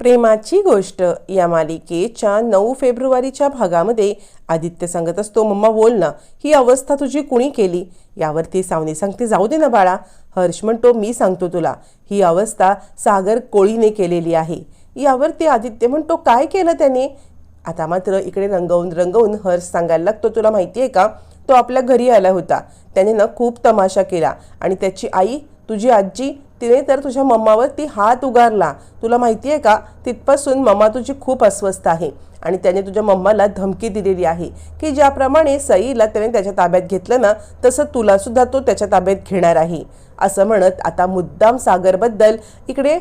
प्रेमाची गोष्ट या मालिकेच्या नऊ फेब्रुवारीच्या भागामध्ये आदित्य सांगत असतो मम्मा बोल ना ही अवस्था तुझी कुणी केली? यावरती सावनी सांगते जाऊ दे ना बाळा हर्ष म्हणतो मी सांगतो तुला ही अवस्था सागर कोळीने केलेली आहे. यावरती आदित्य म्हणतो काय केलं त्याने? आता मात्र इकडे रंगवून रंगवून हर्ष सांगायला लागतो तुला माहिती आहे का तो आपल्या घरी आला होता. त्याने ना खूप तमाशा केला आणि त्याची आई तुझी आजी तिने तर तुझ्या मम्मावरती हात उगारला. तुला माहिती आहे का? तिथपासून मम्मा तुझी खूप अस्वस्थ आहे. आणि त्याने तुझ्या मम्माला धमकी दिलेली आहे. की ज्याप्रमाणे सईला त्याने त्याच्या ताब्यात घेतलं ना तसं तुलासुद्धा तो त्याच्या ताब्यात घेणार आहे. असं म्हणत आता मुद्दाम सागरबद्दल इकडे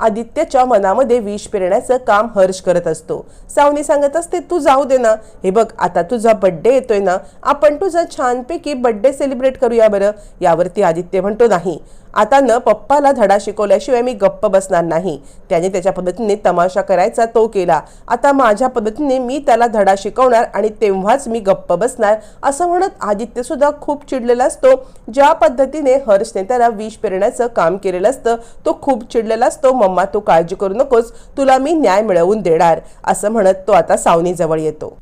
आदित्यच्या मनामध्ये विष पेरण्याचं काम हर्ष करत असतो. सावनी सांगत असते तू जाऊ दे ना. हे बघ आता तुझा बड्डे येतोय ना. आपण तुझा छानपैकी बड्डे सेलिब्रेट करूया बरं. यावरती आदित्य म्हणतो नाही. आता न पप्पाला धडा शिकवल्याशिवाय मी गप्प बसणार नाही. त्याने त्याच्या पद्धतीने तमाशा करायचा तो केला. आता माझ्या पद्धतीने मी त्याला धडा शिकवणार आणि तेव्हाच मी गप्प बसणार असं म्हणत आदित्य सुद्धा खूप चिडलेला असतो. ज्या पद्धतीने हर्षने त्याला विष पेरण्याचं काम केलेलं असतं तो खूप चिडलेला असतो. मम्मा तू काळजी करू नकोस. तुला मी न्याय मिळवून देणार. असं म्हणत तो आता सावनीजवळ येतो.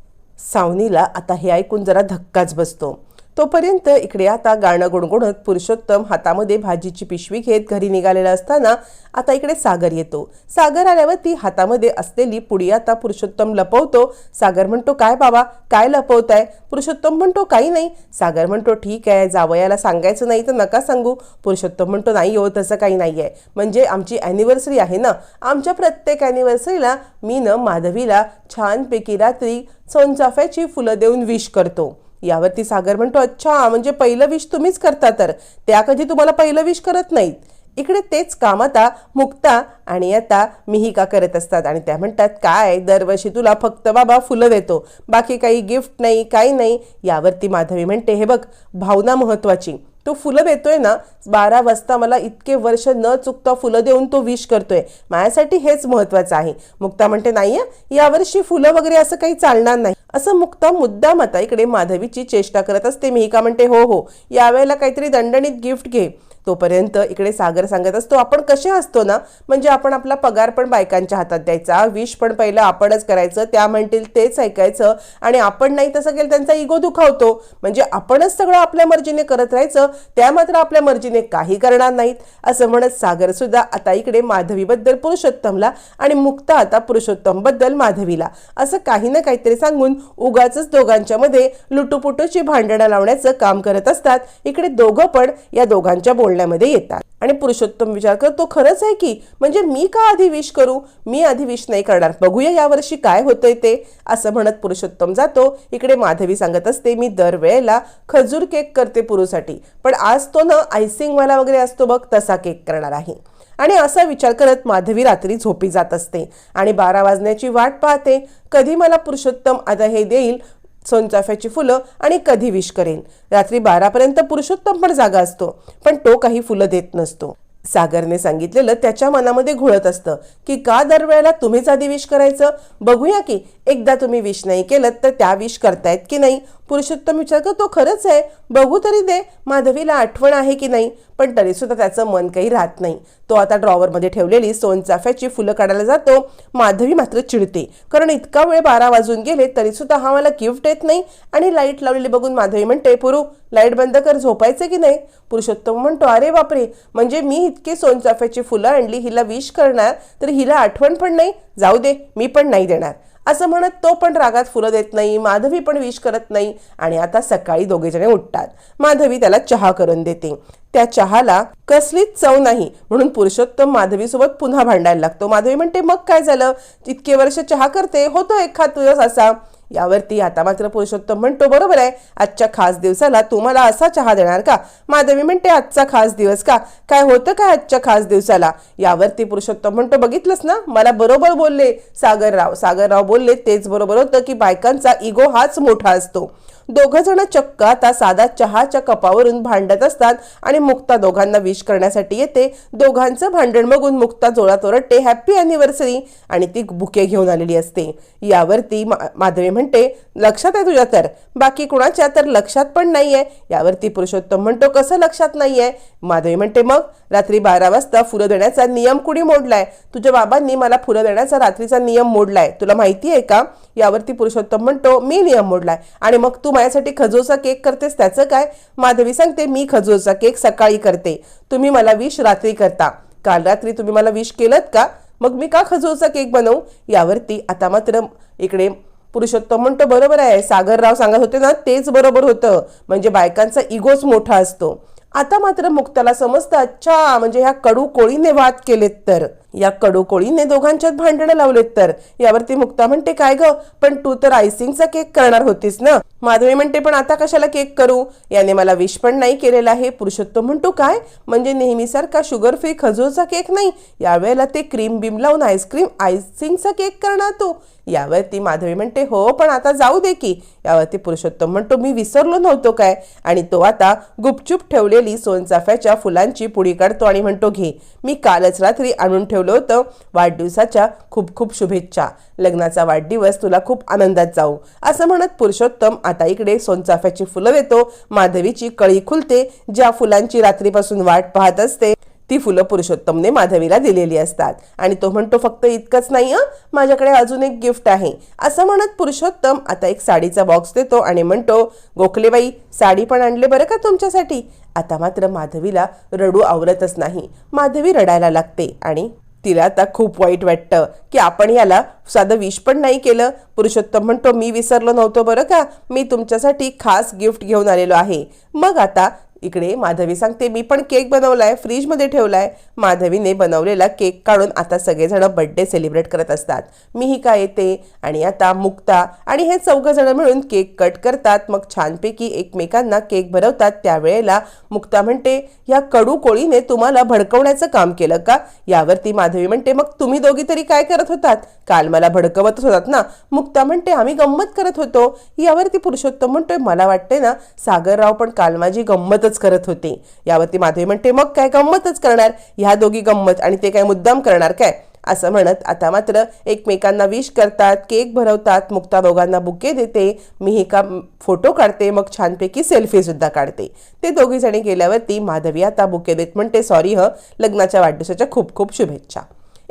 सावनीला आता हे ऐकून जरा धक्काच बसतो. तोपर्यंत इकडे आता गाणं गुणगुणत पुरुषोत्तम हातामध्ये भाजीची पिशवी घेत घरी निघालेला असताना आता इकडे सागर येतो. सागर आल्यावर ती हातामध्ये असलेली पुडी आता पुरुषोत्तम लपवतो. सागर म्हणतो काय बाबा काय लपवताय? पुरुषोत्तम म्हणतो काही नाही. सागर म्हणतो ठीक आहे जावयाला सांगायचं नाही तर नका सांगू. पुरुषोत्तम म्हणतो नाही हो तसं काही नाही आहे म्हणजे आमची ॲनिव्हर्सरी आहे ना. आमच्या प्रत्येक ॲनिव्हर्सरीला मी न माधवीला छानपैकी रात्री सोनचाफ्याची फुलं देऊन विश करतो. यावरती सागर म्हणतो अच्छा म्हणजे पहिलं विष तुम्हीच करता तर? त्या कधी तुम्हाला पहिलं विष करत नाहीत. इकडे तेच काम आता मुक्ता आणि आता मिहिका करत असतात आणि त्या म्हणतात काय दरवर्षी तुला फक्त बाबा फुलं देतो. बाकी काही गिफ्ट नाही काही नाही. यावरती माधवी म्हणते हे बघ भावना महत्वाची. तो फुलं देतोय ना बारा वाजता मला इतके वर्ष न चुकता फुलं देऊन तो विश करतोय. माझ्यासाठी हेच महत्वाचं आहे. मुक्ता म्हणते नाही यावर्षी फुलं वगैरे असं काही चालणार नाही. असं मुक्ता मुद्दाम आता इकडे माधवीची चेष्टा करत असते. मिहिका म्हणते हो हो यावेळेला काहीतरी दंडणीत गिफ्ट घे. तोपर्यंत इकडे सागर सांगत असतो आपण कसे असतो ना? म्हणजे आपण आपला पगार पण बायकांच्या हातात द्यायचा विश पण पहिलं आपणच करायचं त्या म्हणतील तेच ऐकायचं आणि आपण नाही तसं केलं त्यांचा इगो दुखावतो. म्हणजे आपणच सगळं आपल्या मर्जीने करत राहायचं त्या मात्र आपल्या मर्जीने काही करणार नाहीत. असं म्हणत सागर सुद्धा आता इकडे माधवीबद्दल पुरुषोत्तमला आणि मुक्ता आता पुरुषोत्तमबद्दल माधवीला. असं काही ना काहीतरी सांगून उगाच दोघांच्या मध्ये लुटुपुटूची भांडणं लावण्याचं काम करत असतात. इकडे दोघं पण या दोघांच्या बोलण्यामध्ये येतात. आणि पुरुषोत्तम विचार करतो खरंच आहे की? म्हणजे मी का आधी विश करू? मी आधी विश नाही करणार. बघूया यावर्षी काय होतंय ते. असं म्हणत पुरुषोत्तम जातो. इकडे माधवी सांगत असते मी दरवेळेला खजूर केक करते पुरूसाठी पण आज तो ना आयसिंगवाला वगैरे असतो बघ तसा केक करणार आहे. आणि असा विचार करत माधवी रात्री झोपी जात असते. आणि बारा वाजण्याची वाट पाहते. कधी मला पुरुषोत्तम आता हे देईल? सोनचाफ्याची फुलं आणि कधी विश करेन. रात्री बारापर्यंत पुरुषोत्तम पण जागा असतो पण तो काही फुलं देत नसतो. सागरने सांगितलेलं त्याच्या मनामध्ये घोळत असतं की का दरवेळेला तुम्हीच आधी विश करायचं? बघूया की एकदा तुम्ही विश नाही केलं तर त्या विश करतायत की नाही? पुरुषोत्तम विचार तो खरंच आहे. बघू तरी दे. माधवीला आठवण आहे की नाही? पण तरी सुद्धा त्याचं मन काही राहत नाही. तो आता ड्रॉवरमध्ये ठेवलेली सोनचाफ्याची फुलं काढायला जातो. माधवी मात्र चिडते. कारण इतका वेळ बारा वाजून गेले तरी सुद्धा हा मला गिफ्ट येत नाही. आणि लाइट लावलेली बघून माधवी म्हणते पुरू लाइट बंद कर. झोपायचं की नाही? पुरुषोत्तम म्हणतो अरे बापरे! म्हणजे मी इतकी सोनचाफ्याची फुलं आणली हिला विश करणार तर हिला आठवण पण नाही? जाऊ दे मी पण नाही देणार. असं म्हणत तो पण रागात फुलं देत नाही माधवी पण विश करत नाही आणि आता सकाळी दोघेजणे उठतात. माधवी त्याला चहा करून देते. त्या चहाला कसलीच चव नाही म्हणून पुरुषोत्तम माधवीसोबत पुन्हा भांडायला लागतो. माधवी म्हणते मग काय झालं? इतके वर्ष चहा करते होतो एखाद दिवस असा. यावरती आता मात्र पुरुषोत्तम म्हणतो बरोबर आहे आजच्या खास दिवसाला तुम्हाला असा चहा देणार का? माधवी म्हणते आजचा खास दिवस का? काय होतं का आजच्या खास दिवसाला? यावरती पुरुषोत्तम म्हणतो बघितलंस ना? मला बरोबर बोलले सागरराव. सागरराव बोलले तेच बरोबर होतं की बायकांचा इगो हाच मोठा असतो. दोघं जण चक्क आता साधा चहाच्या कपावरून भांडत असतात आणि मुक्ता दोघांना विश करण्यासाठी येते. दोघांचं भांडण बघून मुक्ता जोरात ओरडते हॅप्पी अॅनिव्हर्सरी आणि ती बुके घेऊन आलेली असते. यावरती मा- माधवी म्हणते लक्षात आहे तुझ्या तर. बाकी कुणाच्या तर लक्षात पण नाहीये. यावरती पुरुषोत्तम म्हणतो कसं लक्षात नाहीये? माधवी म्हणते मग? रात्री बारा वाजता फुलं देण्याचा नियम कुणी मोडलाय? तुझ्या बाबांनी मला फुलं देण्याचा रात्रीचा नियम मोडलाय. तुला माहिती आहे का? यावरती पुरुषोत्तम म्हणतो मी नियम मोडलाय. आणि मग तू माझ्यासाठी खजूरचा केक करतेस त्याचं काय? माधवी सांगते मी खजूरचा केक सकाळी करते. तुम्ही मला विश रात्री करता. काल रात्री तुम्ही मला विश केलं का? मग मी का खजूरचा केक बनवू? यावरती आता मात्र इकडे पुरुषोत्तम म्हणतो बरोबर आहे सागरराव सांगत होते ना तेच बरोबर होतं. म्हणजे बायकांचा इगोच मोठा असतो. आता मात्र मुक्ताला समजतं अच्छा म्हणजे ह्या कडू कोळीने वाद केलेत तर. या कडू कोळीने दोघांच्यात भांडणं लावलेत तर. यावरती मुक्ता म्हणते काय ग? पण तू तर आयसिंगचा केक करणार होतीस ना? माधवी म्हणते पण आता कशाला केक करू? याने मला विश पण नाही केलेला आहे. पुरुषोत्तम म्हणतो काय? म्हणजे नेहमीसारखा शुगर फ्री खजूरचा केक नाही? यावेळेला ते क्रीम बिम लावून आईस्क्रीम आयसिंगचा केक करणार तू. यावरती माधवी म्हणते हो पण आता जाऊ दे की. यावरती पुरुषोत्तम म्हणतो मी विसरलो नव्हतो काय? आणि तो आता गुपचूप ठेवलेली सोनचाफ्याच्या फुलांची पुडी काढतो आणि म्हणतो घे मी कालच रात्री आणून ठेवलं होतं वाढदिवसाच्या खूप खूप शुभेच्छा. लग्नाचा वाढदिवस तुला खूप आनंदात जाऊ. असं म्हणत पुरुषोत्तम आता इकडे सोनचाफ्याची फुलं देतो. माधवीची कळी खुलते ज्या फुलांची रात्रीपासून वाट पाहत असते ती फुलं पुरुषोत्तमने माधवीला दिलेली असतात. आणि तो म्हणतो फक्त इतकंच नाही हं. माझ्याकडे अजून एक गिफ्ट आहे. असं म्हणत पुरुषोत्तम आता एक साडीचा बॉक्स देतो आणि म्हणतो गोखलेबाई साडी पण आणले बरं का तुमच्यासाठी? आता मात्र माधवीला रडू आवरतच नाही. माधवी रडायला लागते आणि तिला आता खूप वाईट वाटतं की आपण याला साधं विश पण नाही केलं. पुरुषोत्तम म्हणतो मी विसरलो नव्हतो बरं का. मी तुमच्यासाठी खास गिफ्ट घेऊन आलेलो आहे. मग आता इकडे माधवी सांगते मी पण केक बनवलाय फ्रीजमध्ये ठेवलाय. माधवीने बनवलेला केक काढून आता सगळेजण बर्थडे सेलिब्रेट करत असतात. मीही का येते? आणि आता मुक्ता आणि हे चौघजण मिळून केक कट करतात. मग छानपैकी एकमेकांना केक भरवतात त्यावेळेला मुक्ता म्हणते या कडू कोळीने तुम्हाला भडकवण्याचं काम केलं का? यावरती माधवी म्हणते मग तुम्ही दोघी तरी काय करत होतात? काल मला भडकवतच होतात ना. मुक्ता म्हणते आम्ही गंमत करत होतो. यावरती पुरुषोत्तम म्हणतोय मला वाटते ना सागरराव पण काल माझी गंमतच करत होते. यावरती माधवी म्हणते मग काय गंमतच करणार? ह्या दोघी गंमत आणि ते काय मुद्दाम करणार काय? असं म्हणत आता मात्र एकमेकांना विश करतात केक भरवतात मुक्ता दोघांना बुके देते मी एका का फोटो काढते मग छानपैकी सेल्फी सुद्धा काढते. ते दोघी जणी गेल्यावरती माधवी आता बुके देत म्हणते सॉरी ह लग्नाच्या वाढदिवसाच्या खूप खूप शुभेच्छा.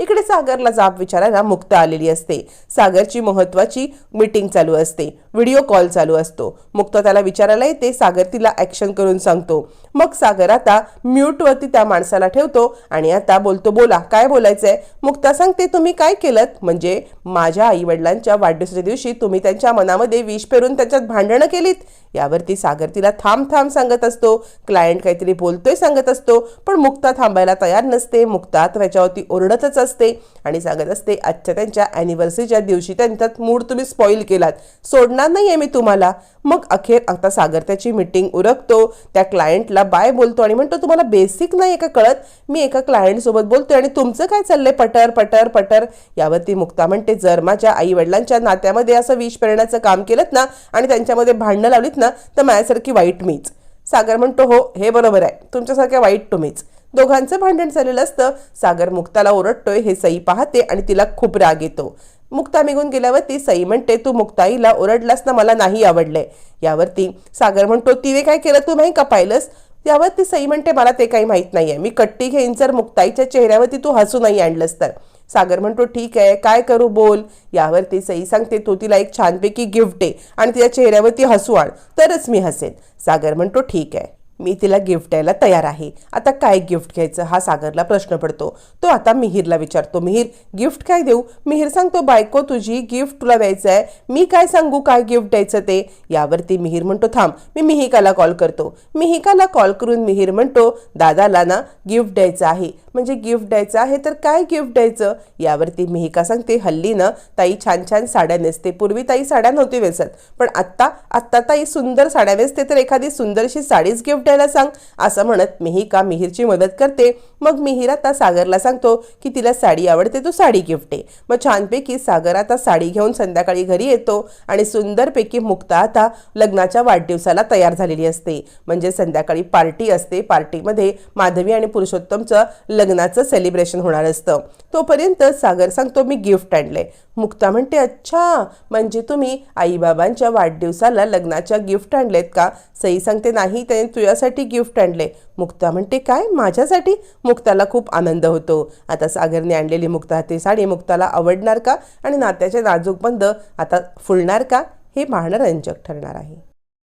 इकडे सागरला जाब विचारायला मुक्त आलेली असते. सागरची महत्वाची मीटिंग चालू असते. व्हिडिओ कॉल चालू असतो. मुक्त त्याला विचारायला येते सागर तिला ऍक्शन करून सांगतो. मग सागर आता म्यूटवरती त्या माणसाला ठेवतो आणि आता बोलतो बोला काय बोलायचंय? मुक्ता सांगते तुम्ही काय केलं म्हणजे माझ्या आई वडिलांच्या वाढदिवसाच्या दिवशी तुम्ही त्यांच्या मनामध्ये विष पेरून त्यांच्यात भांडणं केलीत. यावरती सागर तिला थांब थांब सांगत असतो. क्लायंट काहीतरी बोलतोय सांगत असतो पण मुक्ता थांबायला तयार नसते. मुक्ता त्याच्यावरती ओरडतच असते आणि सांगत असते आजच्या त्यांच्या अॅनिव्हर्सरीच्या दिवशी त्यांच्यात मूड तुम्ही स्पॉईल केलात. सोडणार नाहीये मी तुम्हाला. मग अखेर आता सागर त्याची मीटिंग उरकतो. त्या क्लायंटला बाय बोलतो आणि म्हणतो तुम्हाला बेसिक नाही का कळत? मी एका क्लायंटसोबत बोलतोय आणि तुमचं काय चाललंय? पटर पटर पटर. यावरती मुक्ता म्हणते जर माझ्या आई वडिलांच्या नात्यामध्ये असं विष पेरण्याचं काम केलं ना आणि त्यांच्यामध्ये भांडणं लावलीत ना तर माझ्यासारखी वाईट मीच. सागर म्हणतो हो हे बरोबर आहे. तुमच्यासारख्या वाईट तुम्हीच दोघांचं भांडण झालेलं असतं. सागर मुक्ताला ओरडतोय हे सई पाहते आणि तिला खूप राग येतो. मुक्ता निघून गेल्यावरती सई म्हणते तू मुक्ताईला ओरडलास ना मला नाही आवडलंय यावरती सागर म्हणतो तिने काय केलं तू नाही का पाहिलंस? त्यावरती सई म्हणते मला ते काही माहीत नाहीये. मी कट्टी घेईन जर मुक्ताईच्या चेहऱ्यावरती तू हसू नाही आणलंस तर. सागर म्हणतो ठीक आहे काय करू बोल? यावरती सई सांगते तो तिला एक छानपैकी गिफ्ट आहे आणि तिच्या चेहऱ्यावरती हसू आण तरच मी हसेन. सागर म्हणतो ठीक आहे. मी तिला गिफ्ट द्यायला तयार आहे. आता काय गिफ्ट घ्यायचं हा सागरला प्रश्न पडतो. तो आता मिहीरला विचारतो मिहीर गिफ्ट काय देऊ? मिहीर सांगतो बायको तुझी गिफ्ट तुला द्यायचं आहे. मी काय सांगू काय गिफ्ट द्यायचं ते? यावरती मिहीर म्हणतो थांब मी मिहिकाला कॉल करतो. मिहिकाला कॉल करून मिहीर म्हणतो दादाला ना गिफ्ट द्यायचं आहे. म्हणजे गिफ्ट द्यायचं आहे तर काय गिफ्ट द्यायचं? यावरती मिहिका सांगते हल्ली ना ताई छान छान साड्या नेसते. पूर्वी ताई साड्या नव्हती नेसत पण आत्ता आत्ता ताई सुंदर साड्या नेसते तर एखादी सुंदरशी साडीच गिफ्ट गिफ्ट सांग. असं म्हणत मिहिका मिहीरची मदत करते. मग मिहीर आता सागरला सांगतो की तिला साडी आवडते तो साडी गिफ्ट आहे. मग छानपैकी सागर आता साडी घेऊन संध्याकाळी घरी येतो आणि सुंदरपैकी मुक्ता आता लग्नाच्या वाढदिवसाला तयार झालेली असते. म्हणजे संध्याकाळी पार्टी असते. पार्टीमध्ये माधवी आणि पुरुषोत्तमचं लग्नाचं सेलिब्रेशन होणार असतं. तोपर्यंत सागर सांगतो मी गिफ्ट आणलंय. मुक्ता म्हणते अच्छा म्हणजे तुम्ही आईबाबांच्या वाढदिवसाला लग्नाच्या गिफ्ट आणलेत का? सई सांगते नाही त्याने तुझ्यासाठी गिफ्ट आणले. मुक्ता म्हणते काय? माझ्यासाठी? मुक्ताला खूप आनंद होतो. आता सागरने आणलेली मुक्ता ती साडी मुक्ताला आवडणार का? आणि नात्याचे नाजूक बंद आता फुलणार का? हे पाहणं रंजक ठरणार आहे.